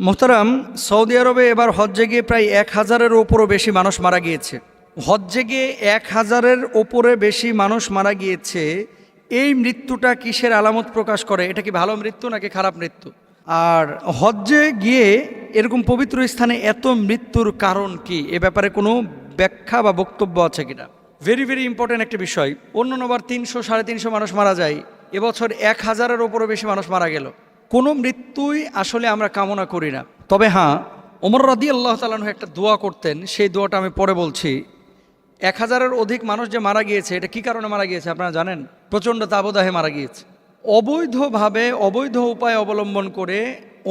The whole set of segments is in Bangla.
মোহতারাম, সৌদি আরবে এবার হজ্জে গিয়ে প্রায় এক হাজারের ওপরও বেশি মানুষ মারা গিয়েছে। হজ্জে গিয়ে এক হাজারের ওপরে বেশি মানুষ মারা গিয়েছে। এই মৃত্যুটা কিসের আলামত প্রকাশ করে? এটা কি ভালো মৃত্যু নাকি খারাপ মৃত্যু? আর হজ্জে গিয়ে এরকম পবিত্র স্থানে এত মৃত্যুর কারণ কি? এ ব্যাপারে কোনো ব্যাখ্যা বা বক্তব্য আছে কিনা? ভেরি ভেরি ইম্পর্ট্যান্ট একটা বিষয়। অন্য নবার তিনশো সাড়ে তিনশো মানুষ মারা যায়। এবছর এক হাজারের ওপরও বেশি মানুষ মারা গেল। কোনো মৃত্যুই আসলে আমরা কামনা করি না। তবে হ্যাঁ ওমর রাদি আল্লাহ তালানহ একটা দোয়া করতেন, সেই দোয়াটা আমি পরে বলছি। এক হাজারের অধিক মানুষ যে মারা গিয়েছে, এটা কি কারণে মারা গিয়েছে আপনারা জানেন? প্রচণ্ড তাবদাহে মারা গিয়েছে। অবৈধভাবে, অবৈধ উপায় অবলম্বন করে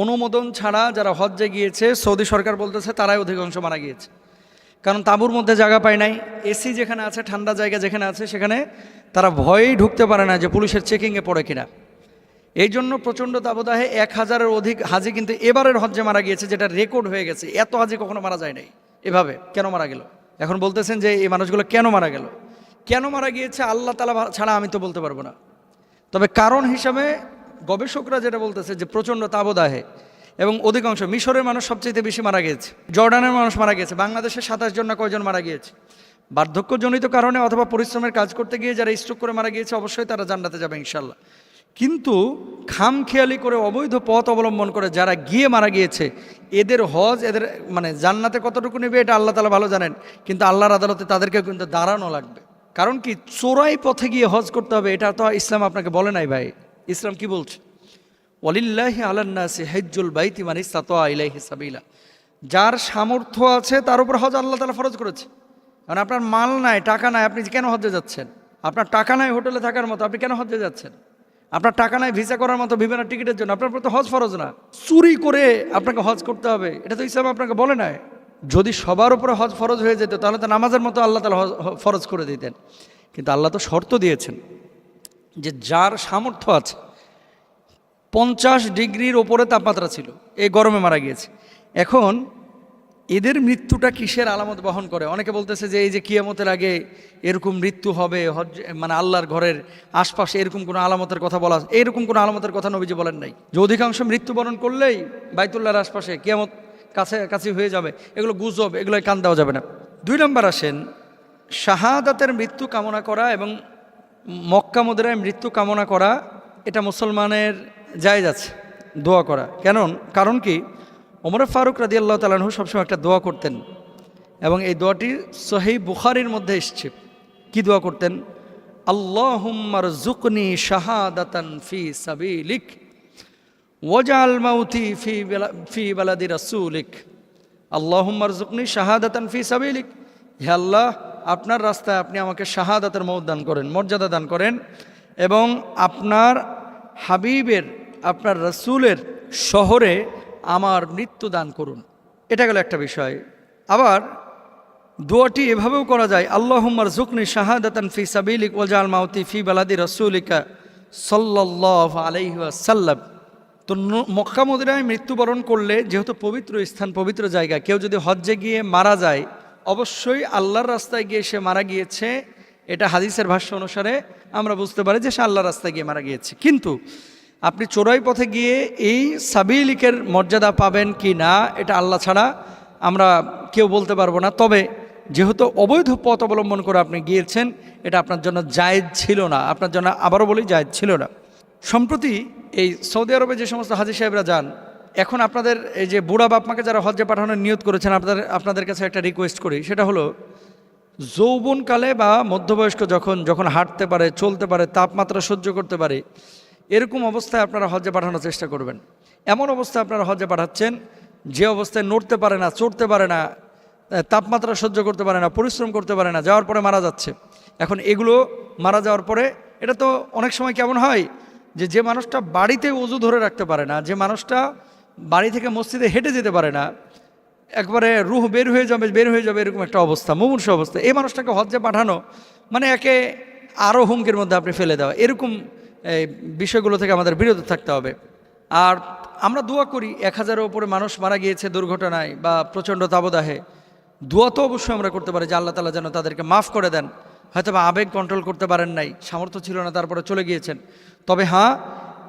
অনুমোদন ছাড়া যারা হজ্জে গিয়েছে, সৌদি সরকার বলতেছে তারাই অধিকাংশ মারা গিয়েছে। কারণ তাঁবুর মধ্যে জায়গা পায় নাই, এসি যেখানে আছে, ঠান্ডা জায়গা যেখানে আছে, সেখানে তারা ভয়েই ঢুকতে পারে না যে পুলিশের চেকিংয়ে পড়ে কিনা। এই জন্য প্রচণ্ড তাবদাহে এক হাজারের অধিক হাজি কিন্তু এবারের হজ্জে মারা গিয়েছে, যেটা রেকর্ড হয়ে গেছে। এত হাজি কখনো মারা যায় নাই। এভাবে কেন মারা গেল? এখন বলতেছেন যে এই মানুষগুলো কেন মারা গেল? কেন মারা গিয়েছে আল্লাহ তালা ছাড়া আমি তো বলতে পারব না। তবে কারণ হিসাবে গবেষকরা যেটা বলতেছে যে প্রচণ্ড তাবদাহে এবং অধিকাংশ মিশরের মানুষ সবচেয়ে বেশি মারা গিয়েছে, জর্ডানের মানুষ মারা গিয়েছে, বাংলাদেশের সাতাশ জন না কয়জন মারা গিয়েছে। বার্ধক্যজনিত কারণে অথবা পরিশ্রমের কাজ করতে গিয়ে যারা স্ট্রোক করে মারা গিয়েছে, অবশ্যই তারা জান্নাতে যাবে ইনশাল্লাহ কিন্তু খামখেয়ালি করে অবৈধ পথ অবলম্বন করে যারা গিয়ে মারা গিয়েছে, এদের হজ, এদের মানে জান্নাতে কতটুকু নেবে এটা আল্লাহ তালা ভালো জানেন, কিন্তু আল্লাহর আদালতে তাদেরকে কিন্তু দাঁড়ানো লাগবে। কারণ কি, চোরাই পথে গিয়ে হজ করতে হবে, এটা তো ইসলাম আপনাকে বলে নাই ভাই। ইসলাম কি বলছে? ওলিল্লাহি আলান্নাসি হেজ্জুল বাইতি মানে ইস্তাতোয়া ইলাইহি সাবিলা। যার সামর্থ্য আছে, তার উপর হজ আল্লাহ তালা ফরজ করেছে। কারণ আপনার মাল নাই, টাকা নাই, আপনি কেন হজ্জে যাচ্ছেন? আপনার টাকা নাই হোটেলে থাকার মতো, আপনি কেন হজ্জে যাচ্ছেন? আপনার টাকা নাই ভিসা করার মতো বিভিন্ন টিকিটের জন্য। আপনার তো হজ ফরজ না। চুরি করে আপনাকে হজ করতে হবে। এটা তো ইসলাম আপনাকে বলে নাই। যদি সবার উপরে হজ ফরজ হয়ে যেত, তাহলে তো নামাজের মতো আল্লাহ তালা ফরজ করে দিতেন। কিন্তু আল্লাহ তো শর্ত দিয়েছেন যে যার সামর্থ্য আছে, পঞ্চাশ ডিগ্রির ওপরে তাপমাত্রা ছিল। এই গরমে মারা গিয়েছে। এখন এদের মৃত্যুটা কিসের আলামত বহন করে? অনেকে বলতেছে যে এই যে কিয়ামতের আগে এরকম মৃত্যু হবে, হজ মানে আল্লাহর ঘরের আশপাশে এরকম কোনো আলামতের কথা বলা, এরকম কোনো আলামতের কথা নবীজি বলেন নাই। যে অধিকাংশ মৃত্যুবরণ করলেই বাইতুল্লাহর আশপাশে কিয়ামত কাছে কাছে হয়ে যাবে। এগুলো গুজব, এগুলো কান দেওয়া যাবে না। দুই নম্বর আসেন, শাহাদাতের মৃত্যু কামনা করা এবং মক্কা মুদ্রায় মৃত্যু কামনা করা, এটা মুসলমানের জায়েজ আছে, দোয়া করা। কেন কারণ কি? ওমর ফারুক রাদি আল্লাহ তালাহু সবসময় একটা দোয়া করতেন এবং এই দোয়াটি সহি বুখারির মধ্যে এসছে। কি দোয়া করতেন? আল্লাহুম্মার জুকনি শাহাদাতান ফি সাবিলিক ওয়াজাল মাউতি ফি ফি বালাদি রাসুলিক। আল্লাহুম্মার জুকনি শাহাদাতান ফি সাবিলিক। হে আল্লাহ, আপনার রাস্তায় আপনি আমাকে শাহাদাতের মৌত দান করেন, মর্যাদা দান করেন এবং আপনার হাবিবের, আপনার রসুলের শহরে আমার মৃত্যু দান করুন। এটা গেল একটা বিষয়। আবার দোয়াটি এভাবেও করা যায় আল্লাহম্মার জুকনি শাহাদাতান ফি সাবিলিক ওজাল মাউতি ফি বালাদি রসুলিকা সাল্লাহ আলাইসাল্লাম তো মক্কা মদিনায় মৃত্যুবরণ করলে যেহেতু পবিত্র স্থান, পবিত্র জায়গা, কেউ যদি হজ্জে গিয়ে মারা যায়, অবশ্যই আল্লাহর রাস্তায় গিয়ে সে মারা গিয়েছে। এটা হাদিসের ভাষ্য অনুসারে আমরা বুঝতে পারি যে সে আল্লাহর রাস্তায় গিয়ে মারা গিয়েছে। কিন্তু আপনি চোরাই পথে গিয়ে এই সাবিলিকের মর্যাদা পাবেন কি না, এটা আল্লাহ ছাড়া আমরা কেউ বলতে পারব না। তবে যেহেতু অবৈধ পথ অবলম্বন করে আপনি গিয়েছেন, এটা আপনার জন্য জায়েজ ছিল না। আপনার জন্য আবারও বলি, জায়েজ ছিল না। সম্প্রতি এই সৌদি আরবে যে সমস্ত হাজি সাহেবরা যান, এখন আপনাদের এই যে বুড়া বাপমাকে যারা হজ্জে পাঠানোর নিয়ত করেছেন, আপনাদের আপনাদের কাছে একটা রিকোয়েস্ট করি। সেটা হলো, যৌবনকালে বা মধ্যবয়স্ক যখন যখন হাঁটতে পারে, চলতে পারে, তাপমাত্রা সহ্য করতে পারে এরকম অবস্থায় আপনারা হজ্জে পাঠানোর চেষ্টা করবেন। এমন অবস্থায় আপনারা হজ্জে পাঠাচ্ছেন, যে অবস্থায় নড়তে পারে না, চড়তে পারে না তাপমাত্রা সহ্য করতে পারে না, পরিশ্রম করতে পারে না, যাওয়ার পরে মারা যাচ্ছে। এখন এগুলো মারা যাওয়ার পরে, এটা তো অনেক সময় কেমন হয় যে যে মানুষটা বাড়িতে উজু ধরে রাখতে পারে না, যে মানুষটা বাড়ি থেকে মসজিদে হেঁটে যেতে পারে না, একবারে রুহ বের হয়ে যাবে, বের হয়ে যাবে, এরকম একটা অবস্থা, মুমূর্ষ অবস্থা। এই মানুষটাকে হজ্জে পাঠানো মানে একে আরও হুমকির মধ্যে আপনি ফেলে দেওয়া। এরকম এই, বিষয়গুলো থেকে আমাদের বিরত থাকতে হবে। আর আমরা দোয়া করি এক হাজারের ওপরে মানুষ মারা গিয়েছে দুর্ঘটনায় বা প্রচণ্ড তাবদাহে দোয়া তো অবশ্যই আমরা করতে পারি যে আল্লাহ তালা যেন তাদেরকে মাফ করে দেন। হয়তো বা আবেগ কন্ট্রোল করতে পারেন নাই সামর্থ্য ছিল না তারপরে চলে গিয়েছেন। তবে হ্যাঁ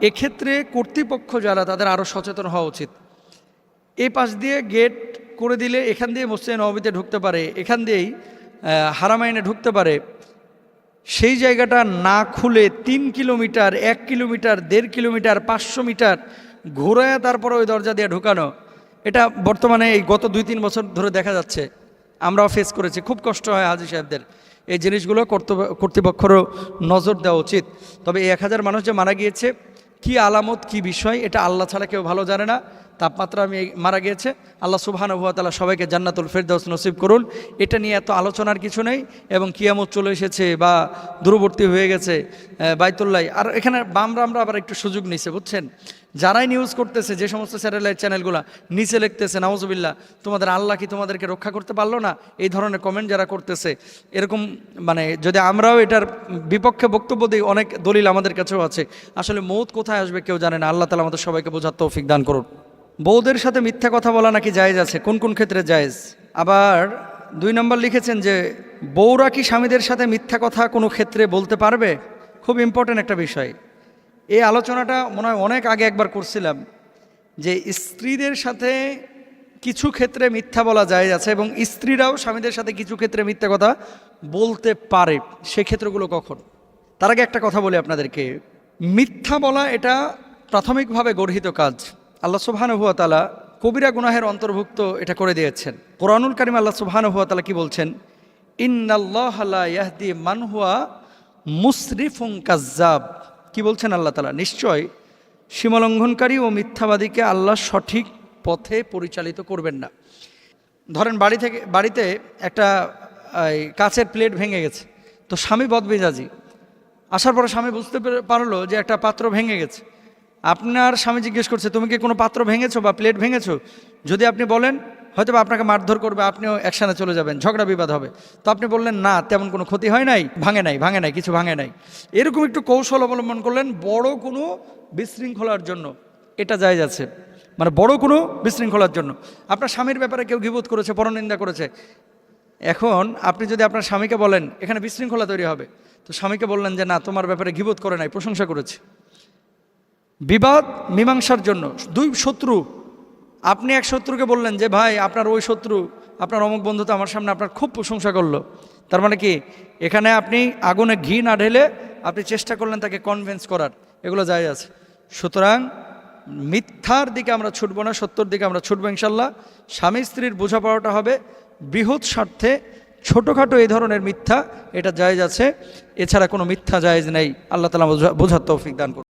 এক্ষেত্রে কর্তৃপক্ষ যারা তাদের আরও সচেতন হওয়া উচিত। এই পাশ দিয়ে গেট করে দিলে এখান দিয়ে মসজিদে নবীতে ঢুকতে পারে এখান দিয়েই হারামাইনে ঢুকতে পারে। সেই জায়গাটা না খুলে তিন কিলোমিটার, এক কিলোমিটার, দেড় কিলোমিটার, পাঁচশো মিটার ঘোরায় তারপরে ওই দরজা দিয়ে ঢুকানো, এটা বর্তমানে এই গত দুই, তিন বছর ধরে দেখা যাচ্ছে। আমরাও ফেস করেছি। খুব কষ্ট হয় হাজি সাহেবদের। এই জিনিসগুলো কর্তৃপক্ষেরও নজর দেওয়া উচিত। তবে এক হাজার মানুষ যে মারা গিয়েছে, কি আলামত, কি বিষয়, এটা আল্লাহ ছাড়া কেউ ভালো জানে না। তাপমাত্রা আমি মারা গিয়েছে। আল্লাহ সুবহান তালা সবাইকে জান্নাতুল ফেরদৌস নসিব করুন। এটা নিয়ে এত আলোচনার কিছু নেই এবং কিয়ামত চলে এসেছে বা দূরবর্তী হয়ে গেছে বাইতুল্লাহ। আর এখানে বামরা আমরা আবার একটু সুযোগ নিছে বুঝছেন? যারাই নিউজ করতেছে, যে সমস্ত স্যাটেলাইট চ্যানেলগুলো নিচে লিখতেছে, নাউজুবিল্লাহ, তোমাদের আল্লাহ কি তোমাদেরকে রক্ষা করতে পারল না? এই ধরনের কমেন্ট যারা করতেছে, এরকম মানে যদি আমরাও এটার বিপক্ষে বক্তব্য দিই, অনেক দলিল আমাদের কাছেও আছে। আসলে মৌত কোথায় আসবে কেউ জানে না। আল্লাহ তালা আমাদের সবাইকে বোঝার তৌফিক দান করুন। বউদের সাথে মিথ্যা কথা বলা নাকি জায়েজ আছে? কোন কোন ক্ষেত্রে জায়েজ? আবার দুই নম্বর লিখেছেন যে, বউরা কি স্বামীদের সাথে মিথ্যা কথা কোনো ক্ষেত্রে বলতে পারবে? খুব ইম্পর্ট্যান্ট একটা বিষয়। এই আলোচনাটা মনে হয় অনেক আগে একবার করছিলাম যে, স্ত্রীদের সাথে কিছু ক্ষেত্রে মিথ্যা বলা যায় আছে এবং স্ত্রীরাও স্বামীদের সাথে কিছু ক্ষেত্রে মিথ্যা কথা বলতে পারে। সে ক্ষেত্রগুলো কখন? তার আগে একটা কথা বলি আপনাদেরকে। মিথ্যা বলা এটা প্রাথমিকভাবে গর্হিত কাজ। আল্লাহ সুবহানুহুয়া তালা কবিরা গুনাহের অন্তর্ভুক্ত এটা করে দিয়েছেন। কোরআনুল কারিম আল্লাহ সুবহানুহুয়া তালা কি বলছেন? ইন্নাল্লাহ লা ইয়াহদি মান হুয়া মুসরিফুং কাজ্জাব। কি বলছেন আল্লাহ তালা নিশ্চয় সীমালঙ্ঘনকারী ও মিথ্যাবাদীকে আল্লাহ সঠিক পথে পরিচালিত করবেন না। ধরেন বাড়ি থেকে, বাড়িতে একটা কাচের প্লেট ভেঙে গেছে। তো স্বামী বদমেজাজি। আসার পরে স্বামী বুঝতে পারল যে একটা পাত্র ভেঙে গেছে। আপনার স্বামী জিজ্ঞেস করছে, তুমি কি কোনো পাত্র ভেঙেছো বা প্লেট ভেঙেছো? যদি আপনি বলেন হয়তো বা আপনাকে মারধর করবে, আপনিও একসাথে চলে যাবেন, ঝগড়া বিবাদ হবে। তো আপনি বললেন, না, তেমন কোনো ক্ষতি হয় নাই, ভাঙে নাই ভাঙে নাই, কিছু ভাঙে নাই। এরকম একটু কৌশল অবলম্বন করলেন বড় কোনো বিশৃঙ্খলার জন্য। এটা যায় যাচ্ছে। মানে বড় কোনো বিশৃঙ্খলার জন্য। আপনার স্বামীর ব্যাপারে কেউ গিবোধ করেছে, পরনিন্দা করেছে। এখন আপনি যদি আপনার স্বামীকে বলেন, এখানে বিশৃঙ্খলা তৈরি হবে। তো স্বামীকে বললেন যে, না, তোমার ব্যাপারে গিবোধ করে নাই, প্রশংসা করেছে। বিবাদ, মীমাংসার জন্য। দুই শত্রু। আপনি এক শত্রুকে বললেন যে, ভাই, আপনার ওই শত্রু, আপনার অমুক বন্ধু তো আমার সামনে আপনার খুব প্রশংসা করল। তার মানে কি? এখানে আপনি আগুনে ঘি না ঢেলে আপনি চেষ্টা করলেন তাকে কনভিন্স করার। এগুলো যায় আছে। সুতরাং মিথ্যার দিকে আমরা ছুটবো না, সত্যর দিকে আমরা ছুটবো ইনশাল্লাহ স্বামী স্ত্রীর বোঝাপড়াটা হবে বৃহৎ স্বার্থে ছোটোখাটো এই ধরনের মিথ্যা, এটা জায়েজ আছে। এছাড়া কোনো মিথ্যা জায়েজ নেই। আল্লাহ তালা বোঝা- বোঝার তৌফিক দান